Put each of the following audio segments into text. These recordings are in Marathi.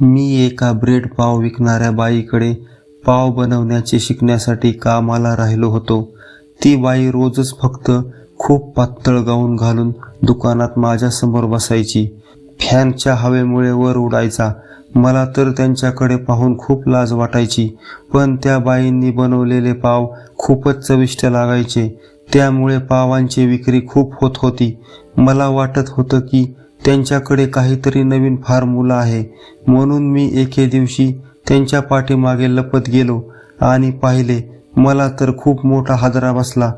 मी एका ब्रेड पाव विकणाऱ्या बाईकडे पाव बनवण्याचे शिकण्यासाठी कामाला राहिलो होतो. ती बाई रोजच फक्त खूप पातळ गाऊन घालून दुकानात माझ्यासमोर बसायची. फॅनच्या हवेमुळे वर उडायचा. मला तर त्यांच्याकडे पाहून खूप लाज वाटायची पण त्या बाईंनी बनवलेले पाव खूपच चविष्ट लागायचे. त्यामुळे पावांची विक्री खूप होत होती. मला वाटत होतं की त्यांच्याकडे काहीतरी नवीन फॉर्म्युला आहे. म्हणून मी एके दिवशी त्यांच्या पाठीमागे लपत गेलो आणि पाहिले मला तर खूप मोठा हादरा बसला.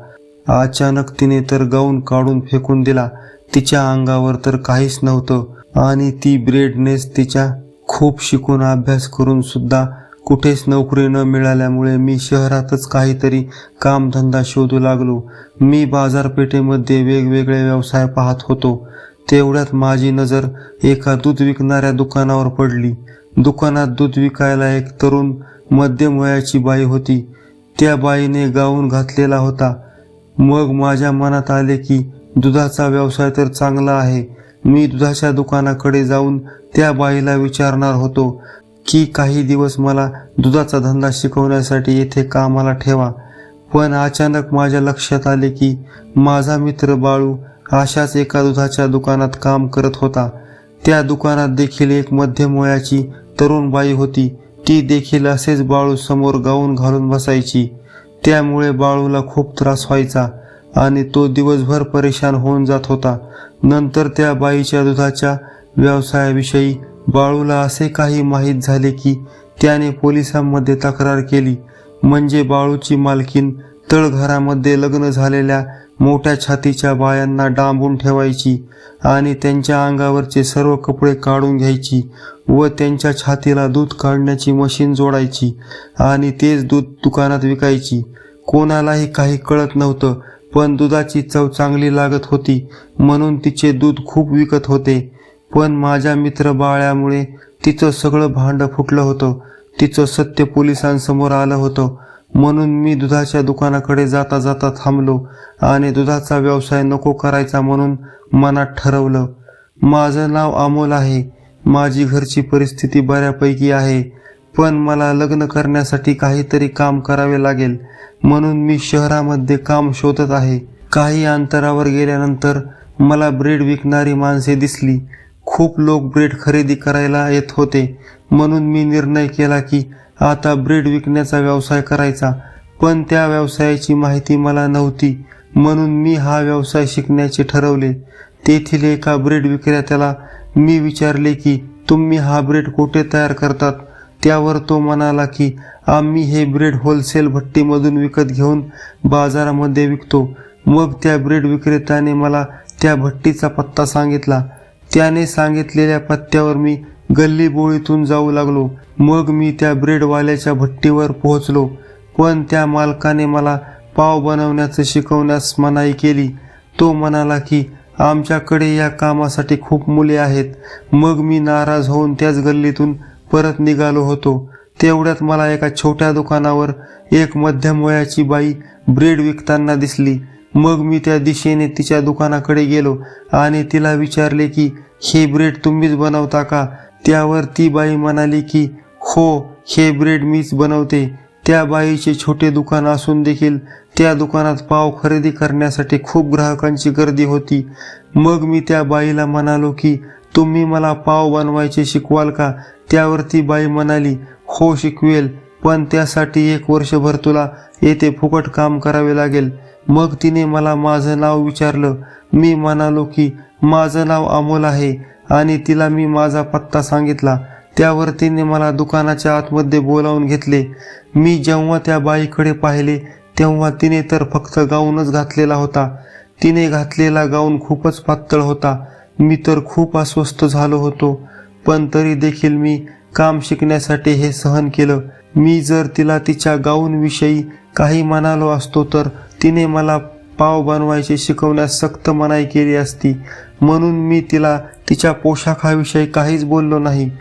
अचानक तिने तर गाऊन काढून फेकून दिला. तिच्या अंगावर तर काहीच नव्हतं आणि ती ब्रेडनेस तिच्या खूप शिकून अभ्यास करून सुद्धा कुठेच नोकरी न मिळाल्यामुळे मी शहरातच काहीतरी कामधंदा शोधू लागलो. मी बाजारपेठेमध्ये वेगवेगळे व्यवसाय पाहत होतो. तेवढ्यात माझी नजर एका दूध विकणाऱ्या दुकानावर पडली. दुकानात दूध विकायला एक तरुण मध्यम वयाची बाई होती. त्या बाईने गाऊन घातलेला होता. मग माझ्या मनात आले की दुधाचा व्यवसाय तर चांगला आहे. मी दुधाच्या दुकानाकडे जाऊन त्या बाईला विचारणार होतो की काही दिवस मला दुधाचा धंदा शिकवण्यासाठी येथे कामाला ठेवा. पण अचानक माझ्या लक्षात आले की माझा मित्र बाळू अशाच एका दुधाच्या दुकानात काम करत होता. त्या दुकानात देखील एक मध्यम वयाची तरुण बाई होती. ती देखील असेच बाळू समोर गाऊन घालून बसायची. त्यामुळे बाळूला खूप त्रास व्हायचा आणि तो दिवसभर परेशान होऊन जात होता. नंतर त्या बाईच्या दुधाच्या व्यवसायाविषयी बाळूला असे काही माहीत झाले की त्याने पोलिसांमध्ये तक्रार केली. म्हणजे बाळूची मालकीन तळघरामध्ये लग्न झालेल्या मोठ्या छातीच्या बायांना डांबून ठेवायची आणि त्यांच्या अंगावरचे सर्व कपडे काढून घ्यायची व त्यांच्या छातीला दूध काढण्याची मशीन जोडायची आणि तेच दूध दुकानात विकायची. कोणालाही काही कळत नव्हतं पण दुधाची चव चांगली लागत होती म्हणून तिचे दूध खूप विकत होते. पण माझ्या मित्र बाळ्यामुळे तिचं सगळं भांडं फुटलं होतं. तिचं सत्य पोलिसांसमोर आलं होतं. म्हणून मी दुधाच्या दुकानाकडे जाता जाता थांबलो आणि दुधाचा व्यवसाय नको करायचा म्हणून मनात ठरवलं. माझं नाव अमोल आहे. माझी घरची परिस्थिती बऱ्यापैकी आहे पण मला लग्न करण्यासाठी काहीतरी काम करावे लागेल. म्हणून मी शहरामध्ये काम शोधत आहे. काही अंतरावर गेल्यानंतर मला ब्रेड विकणारी माणसे दिसली. खूप लोक ब्रेड खरेदी करायला येत होते. म्हणून मी निर्णय केला की आता ब्रेड विकण्याचा व्यवसाय करायचा पण त्या व्यवसायाची माहिती मला नव्हती. म्हणून मी हा व्यवसाय शिकण्याचे ठरवले. तेथील एका ब्रेड विक्रेत्याला मी विचारले की तुम्ही हा ब्रेड कुठे तयार करतात? त्यावर तो म्हणाला की आम्ही हे ब्रेड होलसेल भट्टीमधून विकत घेऊन बाजारामध्ये विकतो. मग त्या ब्रेड विक्रेत्याने मला त्या भट्टीचा पत्ता सांगितला. त्याने सांगितलेल्या पत्त्यावर मी गल्ली बोळीतून जाऊ लागलो. मग मी त्या ब्रेडवाल्याच्या भट्टीवर पोहोचलो. पण त्या मालकाने मला पाव बनवण्याचं शिकवण्यास मनाई केली. तो म्हणाला की आमच्याकडे या कामासाठी खूप मुले आहेत. मग मी नाराज होऊन त्याच गल्लीतून परत निघालो होतो. तेवढ्यात मला एका छोट्या दुकानावर एक मध्यम वयाची बाई ब्रेड विकताना दिसली. मग मी त्या दिशेने तिच्या दुकानाकडे गेलो आणि तिला विचारले की हे ब्रेड तुम्हीच बनवता का? त्यावर ती बाई म्हणाली की हो हे ब्रेड मीच बनवते. त्या बाईचे छोटे दुकान असून देखील त्या दुकानात पाव खरेदी करण्यासाठी खूप ग्राहकांची गर्दी होती. मग मी त्या बाईला म्हणालो की तुम्ही मला पाव बनवायचे शिकवाल का? त्यावर ती बाई म्हणाली हो शिकवेल. पण त्यासाठी एक वर्षभर तुला येथे फुकट काम करावे लागेल. मग तिने मला माझं नाव विचारलं. मी म्हणालो की माझं नाव अमोल आहे आणि तिला मी माझा पत्ता सांगितला. त्यावर तिने मला दुकानाच्या आतमध्ये बोलावून घेतले. मी जेव्हा त्या बाईकडे पाहिले तेव्हा तिने तर फक्त गाऊनच घातलेला होता. तिने घातलेला गाऊन खूपच पातळ होता. मी तर खूप अस्वस्थ झालो होतो. पण तरी देखील मी काम शिकण्यासाठी हे सहन केलं. मी जर तिला तिच्या गाऊनविषयी काही म्हणालो असतो तर तिने मला पाव बनवायचे शिकवण्यास सक्त मनाई केली असती. म्हणून मी तिला तिच्या पोशाखाविषयी काहीच बोललो नाही.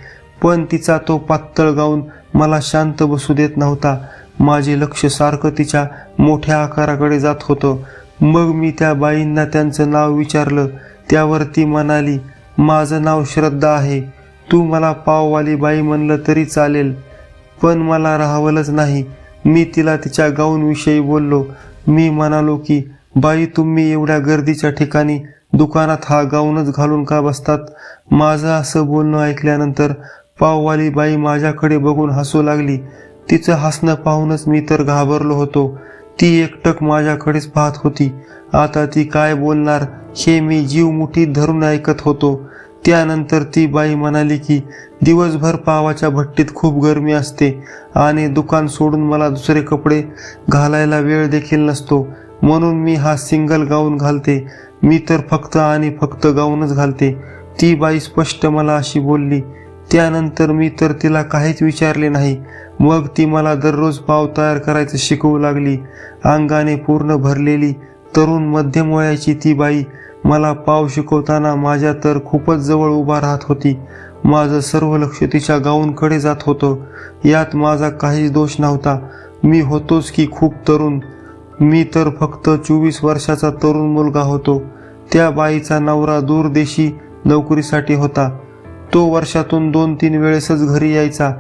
पण तिचा तो पातळ गाऊन मला शांत बसू देत नव्हता. माझे लक्ष सारखं तिच्या मोठ्या आकाराकडे जात होतं. मग मी त्या बाईंना त्यांचं नाव विचारलं. त्यावर ती म्हणाली माझं नाव श्रद्धा आहे. तू मला पाववाली बाई म्हणलं तरी चालेल. पण मला राहावलंच नाही. मी तिला तिच्या गाऊनविषयी बोललो. मी म्हणालो की बाई तुम्ही एवढ्या गर्दीच्या ठिकाणी दुकानात हा गाऊनच घालून का बसतात? माझं असं बोलणं ऐकल्यानंतर पाववाली बाई माझ्याकडे बघून हसू लागली. तिचं हसणं पाहूनच मी तर घाबरलो होतो. ती एकटक माझ्याकडेच पाहत होती. आता ती काय बोलणार हे मी जीव मुठीत धरून ऐकत होतो. त्यानंतर ती बाई म्हणाली की दिवसभर पावाच्या भट्टीत खूप गरमी असते आणि दुकान सोडून मला दुसरे कपडे घालायला वेळ देखील नसतो. म्हणून मी हा सिंगल गाऊन घालते. मी तर फक्त आणि फक्त गाऊनच घालते. ती बाई स्पष्ट मला अशी बोलली त्यानंतर मी तर तिला काहीच विचारले नाही. मग ती मला दररोज पाव तयार करायचं शिकवू लागली. अंगाने पूर्ण भरलेली तरुण मध्यम वयाची ती बाई मला पाव शिकवताना माझ्या तर खूपच जवळ उभा राहत होती. माझं सर्व लक्ष तिच्या गाऊनकडे जात होतं. यात माझा काहीच दोष नव्हता. मी होतोच की खूप तरुण. मी तर फक्त चोवीस वर्षाचा तरुण मुलगा होतो. त्या बाईचा नवरा दूरदेशी नोकरीसाठी होता. तो वर्षातून दोन तीन वेळेसच घरी यायचा.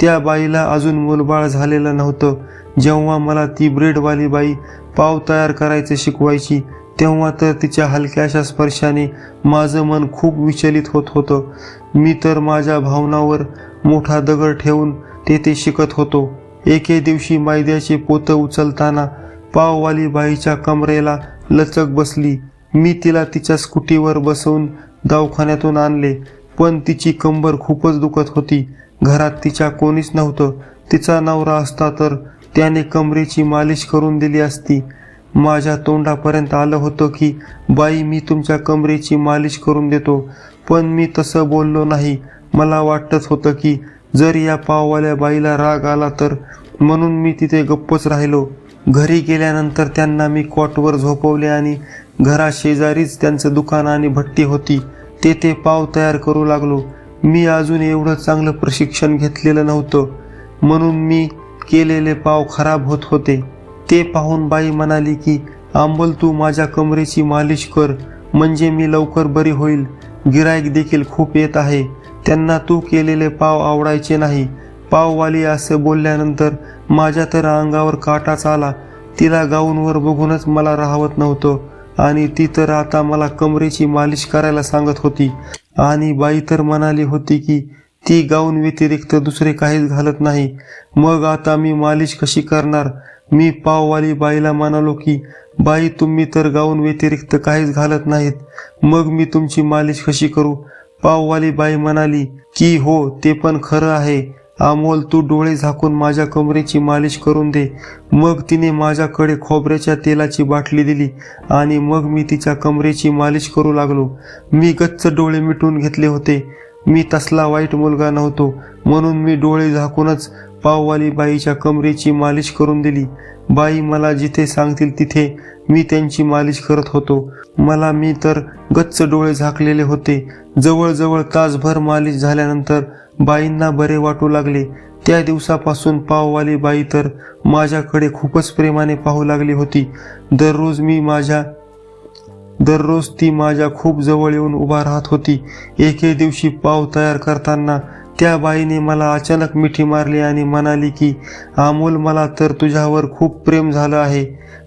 त्या बाईला अजून मुलबाळ झालेलं नव्हतं. जेव्हा मला ती ब्रेडवाली बाई पाव तयार करायचे शिकवायची तेव्हा तर तिच्या हलक्याशा स्पर्शाने माझं मन खूप विचलित होत होतं. मी तर माझ्या भावनावर मोठा दगड ठेवून तेथे शिकत होतो. एके दिवशी मैद्याचे पोतं उचलताना पाववाली बाईच्या कमरेला लचक बसली. मी तिला तिच्या स्कूटीवर बसवून दवाखान्यातून आणले पण तिची कंबर खूपच दुखत होती. घरात तिच्या कोणीच नव्हतं. तिचा नवरा असता तर त्याने कमरेची मालिश करून दिली असती. माझ्या तोंडापर्यंत आलं होतं की बाई मी तुमच्या कमरेची मालिश करून देतो पण मी तसं बोललो नाही. मला वाटत होतं की जर या पाववाल्या बाईला राग आला तर म्हणून मी तिथे गप्पच राहिलो. घरी गेल्यानंतर त्यांना मी कॉटवर झोपवले आणि घराशेजारीच त्यांचं दुकान आणि भट्टी होती. तेथे पाव तयार करू लागलो. मी अजून एवढं चांगलं प्रशिक्षण घेतलेलं नव्हतं. म्हणून मी केलेले पाव खराब होत होते. ते पाहून बाई म्हणाली की आंबल तू माझ्या कमरेची मालिश कर म्हणजे मी लवकर बरी होईल. गिरायक देखील खूप येत आहे. त्यांना तू केलेले पाव आवडायचे नाही. पाववाली असं बोलल्यानंतर माझ्या तर अंगावर काटाच आला. तिला गाऊनवर बघूनच मला राहवत नव्हतं आणि ती तर आता मला कमरेची मालिश करायला सांगत होती. आणि बाई तर म्हणाली होती की ती गाऊन व्यतिरिक्त दुसरे काहीच घालत नाही. मग आता मी मालिश कशी करणार? मी पाववाली बाईला म्हणालो की बाई तुम्ही तर गाऊन व्यतिरिक्त काहीच घालत नाहीत. मग मी तुमची मालिश कशी करू? पाववाली बाई म्हणाली की हो ते पण खरं आहे. अमोल तू डोळे झाकून माझ्या कमरेची मालिश करून दे. मग तिने माझ्याकडे खोबऱ्याच्या तेलाची बाटली दिली आणि मग मी तिच्या कमरेची मालिश करू लागलो. मी गच्च डोळे मिटून घेतले होते. मी तसला वाईट मुलगा नव्हतो म्हणून मी डोळे झाकूनच पाववाली बाईच्या कमरेची मालिश करून दिली. बाई मला जिथे सांगतील तिथे मी त्यांची मालिश करत होतो. मला मी तर गच्च डोळे झाकलेले होते. जवळजवळ तासभर मालिश झाल्यानंतर बाईंना बरे वाटू लागले. त्या दिवसापासून पाववाली बाई तर माझ्याकडे खूपच प्रेमाने पाहू लागली होती. दररोज मी माझ्या दररोज ती माझ्या खूप जवळ येऊन उभा राहत होती. एके दिवशी पाव तयार करताना त्या बाईने मला अचानक मिठी मारली आणि म्हणाली की अमोल मला तर तुझ्यावर खूप प्रेम झालं आहे.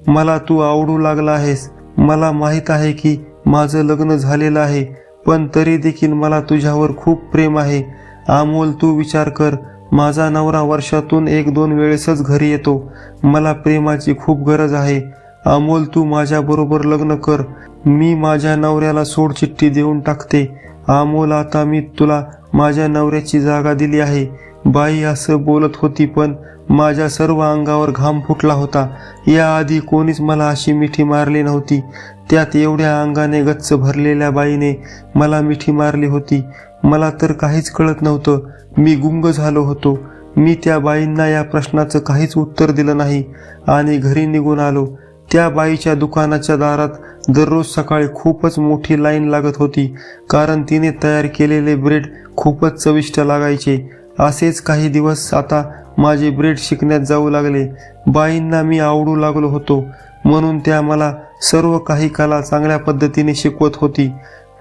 मला तू आवडू लागला आहेस. मला माहीत आहे की माझं लग्न झालेलं आहे पण तरी देखील मला तुझ्यावर खूप प्रेम आहे. अमोल तू विचार कर. माझा नवरा वर्षातून एक दोन वेळेसच घरी येतो. मला प्रेमाची खूप गरज आहे. अमोल तू माझ्याबरोबर लग्न कर. मी माझ्या नवऱ्याला सोडचिठ्ठी देऊन टाकते. अमोल आता मी तुला माझ्या नवऱ्याची जागा दिली आहे. बाई असं बोलत होती पण माझ्या सर्व अंगावर घाम फुटला होता. याआधी कोणीच मला अशी मिठी मारली नव्हती. त्यात एवढ्या अंगाने गच्च भरलेल्या बाईने मला मिठी मारली होती. मला तर काहीच कळत नव्हतं. मी गुंग झालो होतो. मी त्या बाईंना या प्रश्नाचं काहीच उत्तर दिलं नाही. आणि घरी निघून आलो. त्या बाईच्या दुकानाच्या दारात दररोज सकाळी खूपच मोठी लाईन लागत होती कारण तिने तयार केलेले ब्रेड खूपच चविष्ट लागायचे. असेच काही दिवस आता माझे ब्रेड शिकण्यात जाऊ लागले. बाईंना मी आवडू लागलो होतो म्हणून त्या मला सर्व काही कला चांगल्या पद्धतीने शिकवत होती.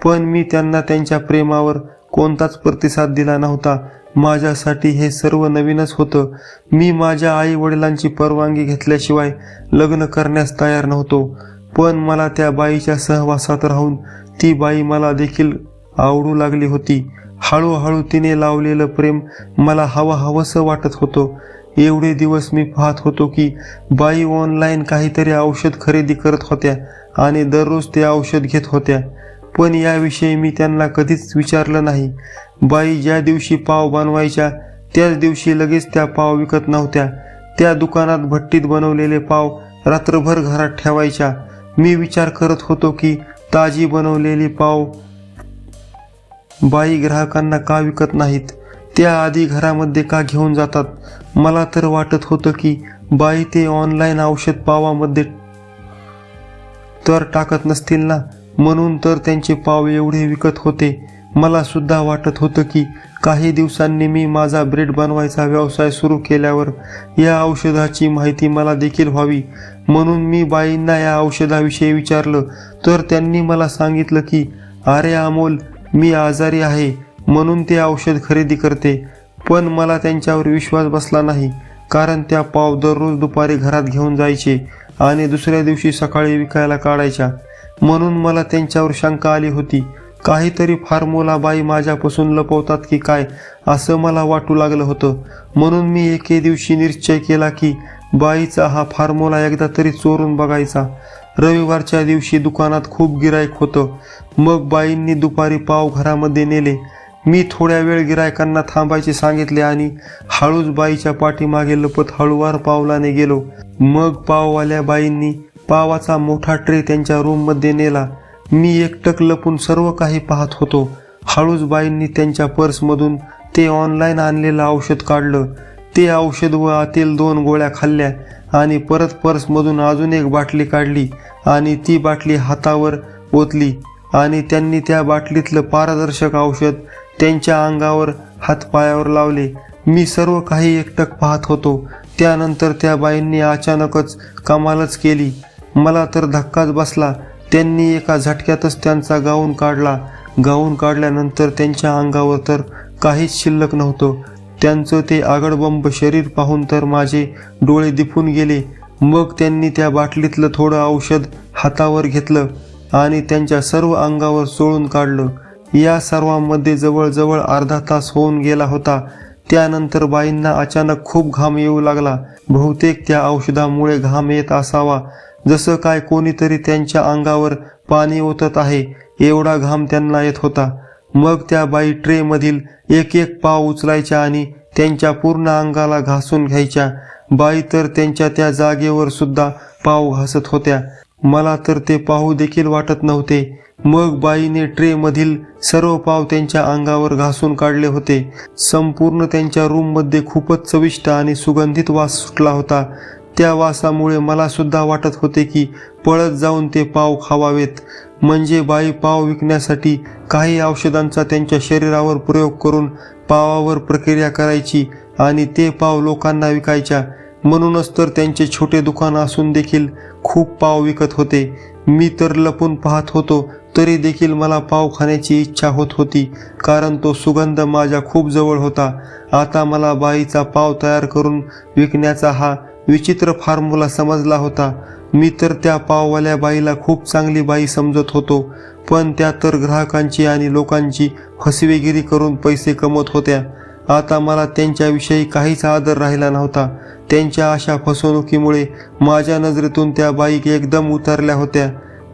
पण मी त्यांना त्यांच्या प्रेमावर कोणताच प्रतिसाद दिला नव्हता. माझ्यासाठी हे सर्व नवीनच होतं. मी माझ्या आई वडिलांची परवानगी घेतल्याशिवाय लग्न करण्यास तयार नव्हतो. पण मला त्या बाईच्या सहवासात राहून ती बाई मला देखील आवडू लागली होती. हळूहळू तिने लावलेलं प्रेम मला हवं हवंसं वाटत होतं. एवढे दिवस मी पाहत होतो की बाई ऑनलाईन काहीतरी औषध खरेदी करत होत्या आणि दररोज ते औषध घेत होत्या. पण याविषयी मी त्यांना कधीच विचारलं नाही. बाई ज्या दिवशी पाव बनवायच्या त्याच दिवशी लगेच त्या पाव विकत नव्हत्या. त्या दुकानात भट्टीत बनवलेले पाव रात्रभर घरात ठेवायच्या. मी विचार करत होतो की ताजी बनवलेली पाव बाई ग्राहकांना का विकत नाहीत? त्या आधी घरामध्ये का घेऊन जातात? मला तर वाटत होतं की बाई ते ऑनलाईन औषध पावामध्ये तर टाकत नसतील ना? म्हणून तर त्यांचे पाव एवढे विकत होते. मला सुद्धा वाटत होतं की काही दिवसांनी मी माझा ब्रेड बनवायचा व्यवसाय सुरू केल्यावर या औषधाची माहिती मला देखील व्हावी. म्हणून मी बाईंना या औषधाविषयी विचारलं. तर त्यांनी मला सांगितलं की अरे अमोल मी आजारी आहे म्हणून ते औषध खरेदी करते. पण मला त्यांच्यावर विश्वास बसला नाही कारण त्या पाव दररोज दुपारी घरात घेऊन जायचे आणि दुसऱ्या दिवशी सकाळी विकायला काढायच्या. म्हणून मला त्यांच्यावर शंका आली होती. काहीतरी फार्मोला बाई माझ्यापासून लपवतात की काय असं मला वाटू लागलं होतं. म्हणून मी एके दिवशी निश्चय केला की बाईचा हा फार्मोला एकदा तरी चोरून बघायचा. रविवारच्या दिवशी दुकानात खूप गिरायक होतं. मग बाईंनी दुपारी पाव घरामध्ये नेले. मी थोड्या वेळ गिरायकांना थांबायचे सांगितले आणि हळूच बाईच्या पाठीमागे लपत हळूवार पावलाने गेलो. मग पाववाल्या बाईंनी पावाचा मोठा ट्रे त्यांच्या रूममध्ये नेला. मी एकटक लपून सर्व काही पाहत होतो. हळूच बाईंनी त्यांच्या पर्समधून ते ऑनलाईन आणलेलं औषध काढलं. ते औषध व आतील दोन गोळ्या खाल्ल्या आणि परत पर्समधून अजून एक बाटली काढली आणि ती बाटली हातावर ओतली आणि त्यांनी त्या बाटलीतलं पारदर्शक औषध त्यांच्या अंगावर हातपायावर लावले. मी सर्व काही एकटक पाहत होतो. त्यानंतर त्या बाईंनी अचानकच कमालच केली. मला तर धक्काच बसला. त्यांनी एका झटक्यातच त्यांचा गाऊन काढला. गाऊन काढल्यानंतर त्यांच्या अंगावर तर काहीच शिल्लक नव्हतं. त्यांचं ते आगडबंब शरीर पाहून तर माझे डोळे दिपून गेले. मग त्यांनी त्या बाटलीतलं थोडं औषध हातावर घेतलं आणि त्यांच्या सर्व अंगावर चोळून काढलं. या सर्वांमध्ये जवळजवळ अर्धा तास होऊन गेला होता. त्यानंतर बाईंना अचानक खूप घाम येऊ लागला. बहुतेक त्या औषधामुळे घाम येत असावा. जसं काय कोणीतरी त्यांच्या अंगावर पाणी ओतत आहे एवढा घाम त्यांना येत होता. मग त्या बाई ट्रेमधील एक एक पाव उचलायच्या आणि त्यांच्या पूर्ण अंगाला घासून घ्यायच्या. बाई तर त्यांच्या त्या जागेवर सुद्धा पाव घासत होत्या. मला तर ते पाहू देखील वाटत नव्हते. मग बाईने ट्रेमधील सर्व पाव त्यांच्या अंगावर घासून काढले होते. संपूर्ण त्यांच्या रूममध्ये खूपच चविष्ट आणि सुगंधित वास सुटला होता. त्या वासामुळे मला सुद्धा वाटत होते की पळत जाऊन ते पाव खावावेत. म्हणजे बाई पाव विकण्यासाठी काही औषधांचा त्यांच्या शरीरावर प्रयोग करून पावावर प्रक्रिया करायची आणि ते पाव लोकांना विकायच्या. म्हणूनच तर त्यांचे छोटे दुकान असून देखील खूप पाव विकत होते. मी तर लपून पाहत होतो तरी देखील मला पाव खाण्याची इच्छा होत होती कारण तो सुगंध माझ्या खूप जवळ होता. आता मला बाईचा पाव तयार करून विकण्याचा हा विचित्र फॉर्म्युला समजला होता. मी तर त्या पाववाल्या बाईला खूप चांगली बाई समजत होतो पण त्या तर ग्राहकांची आणि लोकांची फसवेगिरी करून पैसे कमवत होत्या. आता मला त्यांच्याविषयी काहीच आदर राहिला नव्हता. त्यांच्या अशा फसवणुकीमुळे माझ्या नजरेतून त्या बाई एकदम उतरल्या होत्या.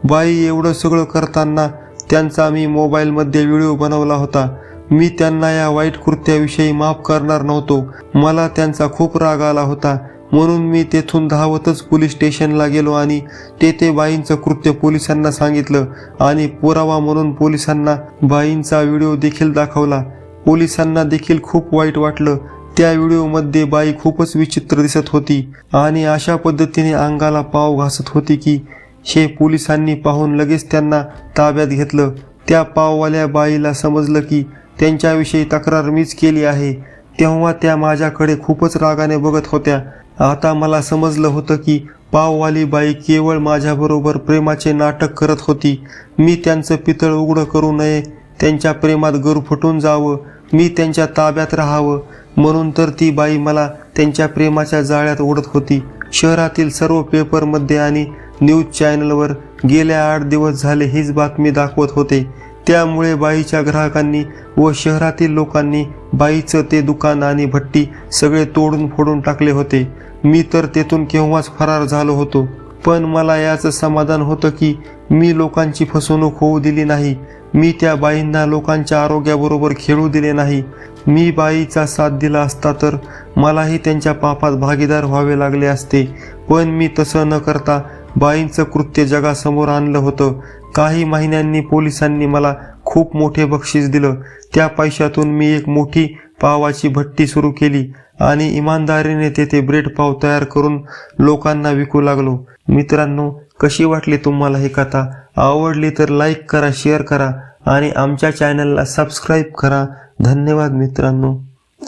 बाई एवढं सगळं करताना त्यांचा मी मोबाईलमध्ये व्हिडिओ बनवला होता. मी त्यांना या वाईट कृत्याविषयी माफ करणार नव्हतो. मला त्यांचा खूप राग आला होता. म्हणून मी तेथून धावतच पोलीस स्टेशनला गेलो आणि तेथे बाईंचं कृत्य पोलिसांना सांगितलं आणि पुरावा म्हणून पोलिसांना बाईंचा व्हिडिओ देखील दाखवला. पोलिसांना देखील खूप वाईट वाटलं. त्या व्हिडिओमध्ये बाई खूपच विचित्र दिसत होती आणि अशा पद्धतीने अंगाला पाव घासत होती की हे पोलिसांनी पाहून लगेच त्यांना ताब्यात घेतलं. त्या पाववाल्या बाईला समजलं की त्यांच्याविषयी तक्रार मीच केली आहे. तेव्हा त्या माझ्याकडे खूपच रागाने बघत होत्या. आता मला समजलं होतं की पाववाली बाई केवळ माझ्याबरोबर प्रेमाचे नाटक करत होती. मी त्यांचं पितळ उघडं करू नये त्यांच्या प्रेमात गुरफटून जावं मी त्यांच्या ताब्यात राहावं. म्हणून तर ती बाई मला त्यांच्या प्रेमाच्या जाळ्यात ओढत होती. शहरातील सर्व पेपरमध्ये आणि न्यूज चॅनलवर गेल्या आठ दिवस झाले हीच बातमी दाखवत होते. त्यामुळे बाईच्या ग्राहकांनी व शहरातील लोकांनी बाईचं ते दुकान आणि भट्टी सगळे तोडून फोडून टाकले होते. मी तर तेथून केव्हाच फरार झालो होतो. पण मला याचं समाधान होतं की मी लोकांची फसवणूक होऊ दिली नाही. मी त्या बाईंना लोकांच्या आरोग्याबरोबर खेळू दिले नाही. मी बाईचा साथ दिला असता तर मलाही त्यांच्या पापात भागीदार व्हावे लागले असते. पण मी तसं न करता बाईंचं कृत्य जगासमोर आणलं होतं. काही महिन्यांनी पोलिसांनी मला खूप मोठे बक्षीस दिलं. त्या पैशातून मी एक मोठी पावाची भट्टी सुरू केली. आणि इमानदारीने तेथे ब्रेड पाव तयार करून लोकांना विकू लागलो. मित्रांनो कशी वाटली तुम्हाला ही कथा? आवडली तर लाईक करा शेअर करा आणि आमच्या चॅनलला सबस्क्राईब करा. धन्यवाद मित्रांनो.